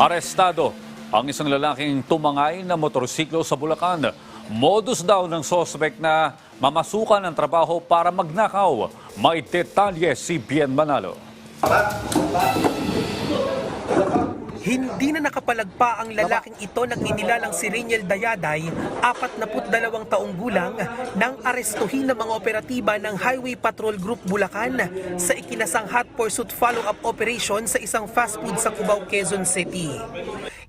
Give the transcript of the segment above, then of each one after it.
Arestado ang isang lalaking tumangay na motorsiklo sa Bulacan. Modus daw ng sospek na mamasukan ng trabaho para magnakaw. May detalye si Bien Manalo. Hindi na nakapalagpa ang lalaking ito ng inilalang si Reniel Dayaday, 42 taong gulang, nang arestuhin ng mga operatiba ng Highway Patrol Group Bulacan sa ikinasang hot pursuit follow-up operation sa isang fast food sa Cubao, Quezon City.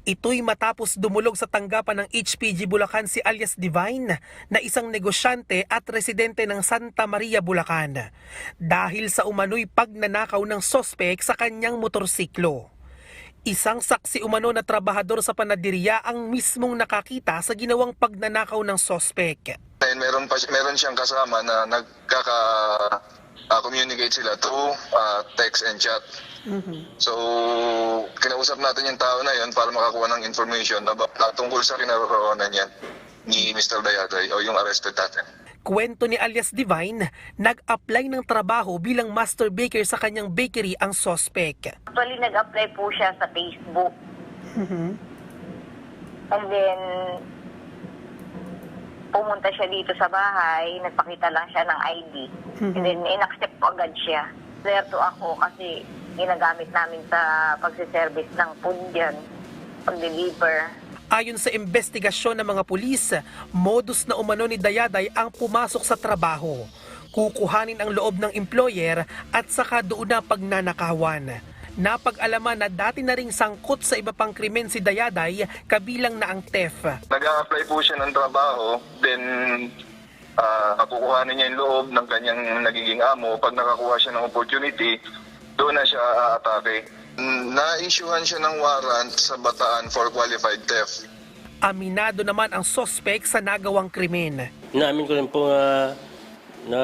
Ito'y matapos dumulog sa tanggapan ng HPG Bulacan si alias Divine na isang negosyante at residente ng Santa Maria, Bulacan dahil sa umano'y pagnanakaw ng sospek sa kanyang motorsiklo. Isang saksi umano na trabahador sa panadiriya ang mismong nakakita sa ginawang pagnanakaw ng sospek. And meron pa meron siyang kasama na nagkaka ah, communicate sila through ah, text and chat. So, kinausap natin yung tao na yun para makakuha ng information about tungkol sa kinaroroonan niyan ni Mr. Dayaday o yung arrested natin. Kwento ni alias Divine, nag-apply ng trabaho bilang master baker sa kanyang bakery ang sospek. Actually, nag-apply po siya sa Facebook. And then, pumunta siya dito sa bahay, nagpakita lang siya ng ID. And then, in-accept po agad siya. Serto ako kasi ginagamit namin sa pagsiservice ng food yan, pag-deliver. Ayon sa investigasyon ng mga pulis, modus na umano ni Dayaday ang pumasok sa trabaho. Kukuhanin ang loob ng employer at saka doon na pagnanakawan. Napag-alaman na dati na ring sangkot sa iba pang krimen si Dayaday kabilang na ang theft. Nag-apply po siya ng trabaho, then uh, kukuhanin niya yung loob ng kanyang nagiging amo. Pag nakakuha siya ng opportunity, doon na siya aatake. Mm, Na-issuehan siya ng warrant sa Bataan for qualified theft. Aminado naman ang sospek sa nagawang krimen. Inamin ko rin po nga na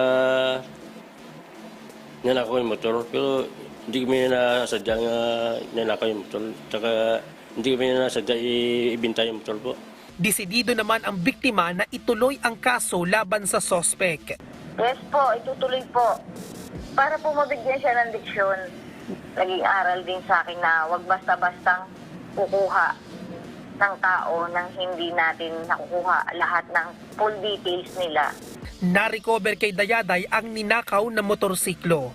nanakaw yung motor, pero hindi kami nasadya nga nanakaw yung motor. Tsaka hindi kami nasadya ibinta yung motor po. Desidido naman ang biktima na ituloy ang kaso laban sa sospek. Yes po, itutuloy po. Para po mabigyan siya ng diksyon. Naging aral din sa akin na wag basta-bastang kukuha ng tao nang hindi natin nakukuha lahat ng full details nila. Na-recover kay Dayaday ang ninakaw na motorsiklo.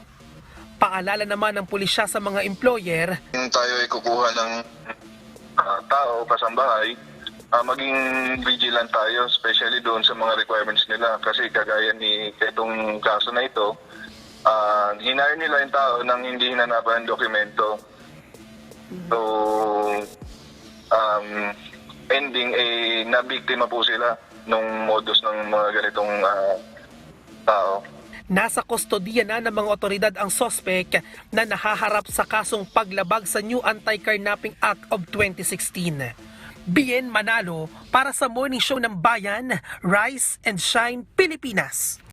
Paalala naman ng pulisya sa mga employer Yung tayo ay kukuha ng ah, tao, kasambahay, ah, maging vigilant tayo, especially doon sa mga requirements nila. Kasi kagaya ni itong kaso na ito, uh, hinire nila yung tao nang hindi hinanapan ng dokumento. So, um, ending, eh, nabiktima po sila nung modus ng mga ganitong ah, tao. Nasa kustodiya na ng mga otoridad ang sospek na nahaharap sa kasong paglabag sa New Anti-Carnapping Act of 2016. Bien Manalo para sa Morning Show ng Bayan, Rise and Shine, Pilipinas.